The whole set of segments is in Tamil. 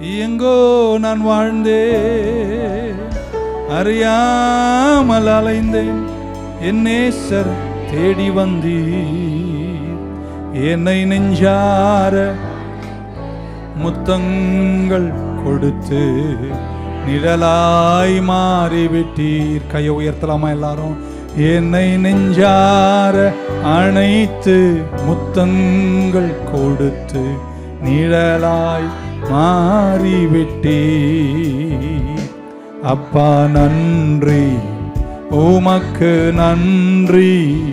எங்கோ நான் வாழ்ந்தே அறியாமல் அலைந்தேன். என்னேசர் தேடி வந்தீர். என்னை நெஞ்சார முத்தங்கள் கொடுத்து நிழலாய் மாறிவிட்டீர். கையை உயர்த்தலாமா எல்லாரும்? என்னை நெஞ்சார அனைத்து முத்தங்கள் கொடுத்து நிழலாய் மாறிவிட்டே அப்பா நன்றி. உமக்கு நன்றி.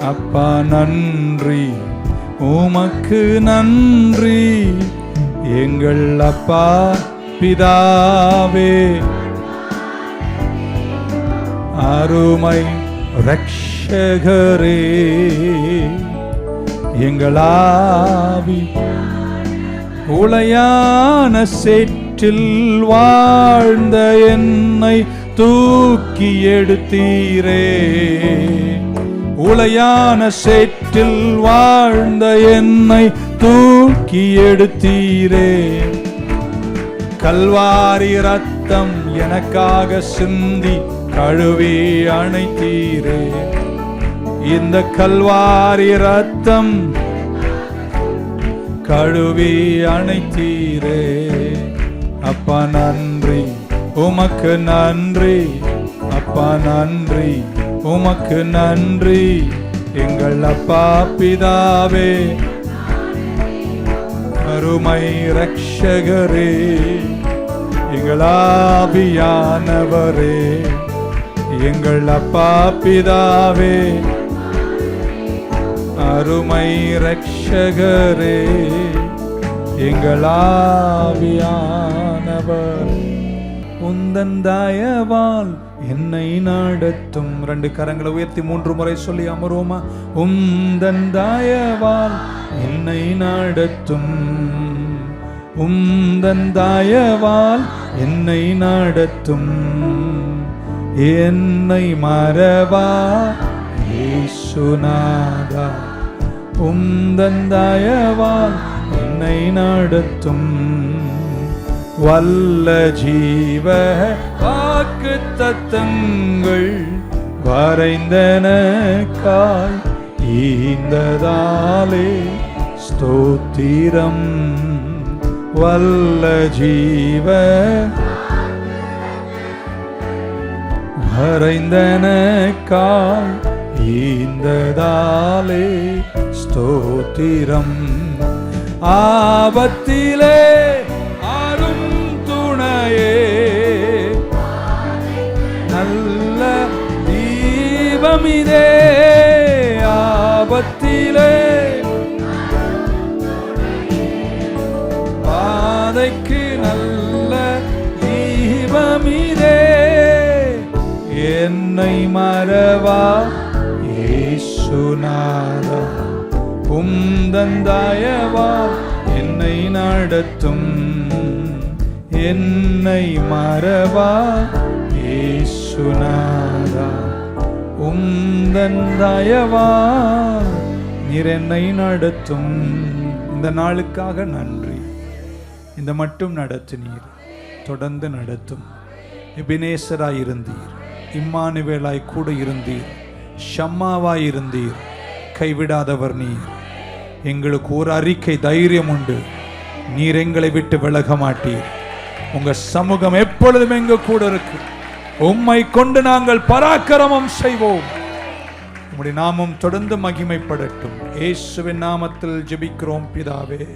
அப்பா நன்றி. உமக்கு நன்றி. எங்கள் அப்பா பிதாவே. அருமை ரக்ஷகரே எங்களாவி உளையான சேற்றில் வாழ்ந்த என்னை தூக்கி எடுத்தீரே. உளையான சேற்றில் வாழ்ந்த என்னை தூக்கி எடுத்தீரே. கல்வாரி ரத்தம் எனக்காக சிந்தி கழுவி அணைத்தீரே. இந்த கல்வாரி ரத்தம் கழுவி அணைத்தீரே. அப்பா நன்றி. உமக்கு நன்றி. அப்பா நன்றி. உமக்கு நன்றி. எங்கள் அப்பா பிதாவே. அருமை ரக்ஷகரே எங்களாவியானவரே எங்கள் அப்பா பிதாவே. அருமை ரட்சகரே எங்களாவியானவர். உந்தன் தயவால் என்னை நடத்தும். ரெண்டு கரங்களை உயர்த்தி மூன்று முறை சொல்லி அமருவோமா? உந்தன் தயவால் என்னை நடத்தும். உந்தன் தயவால் என்னை நடத்தும். என்னை மறவா இயேசுநாதா உந்தன் தயவால் என்னை நடத்தும் வல்ல ஜீவ வாக்கு தத்தங்கள் வரைந்தனக்காய் ஈந்ததாலே ஸ்தோத்திரம் வல்ல ஜீவ வரைந்தனக்காய் ஈந்ததாலே ஸ்தோத்திரம். ஆபத்திலே அரும் துணையே. நல்ல தீபமிதே. ஆபத்திலே பாதைக்கு நல்ல தீபமிதே. என்னை மறவா ஏசுநாதா உந்தந்தாயவா என்னை நடத்தும்? என்னை மறவா? ஏசுநாதா உந்தந்தாயவா நீர் என்னை நடத்தும்? இந்த நாளுக்காக நன்றி. இந்த மட்டும் நடத்தினீர். தொடர்ந்து நடத்தும். எபினேசராய் இருந்தீர். இம்மானுவேலாய் கூட இருந்தீர். ஷம்மாவாயிருந்தீர். கைவிடாதவர் நீர். எங்களுக்கு ஒரு அறிக்கை தைரியம் உண்டு. நீர் எங்களை விட்டு விலக மாட்டீர் உங்க சமூகம் எப்பொழுதும் எங்க கூட இருக்கு. உம்மை கொண்டு நாங்கள் பராக்கிரமம் செய்வோம். உம்முடைய நாமம் தொடர்ந்து மகிமைப்படட்டும். இயேசுவின் நாமத்தில் ஜெபிக்கிறோம் பிதாவே.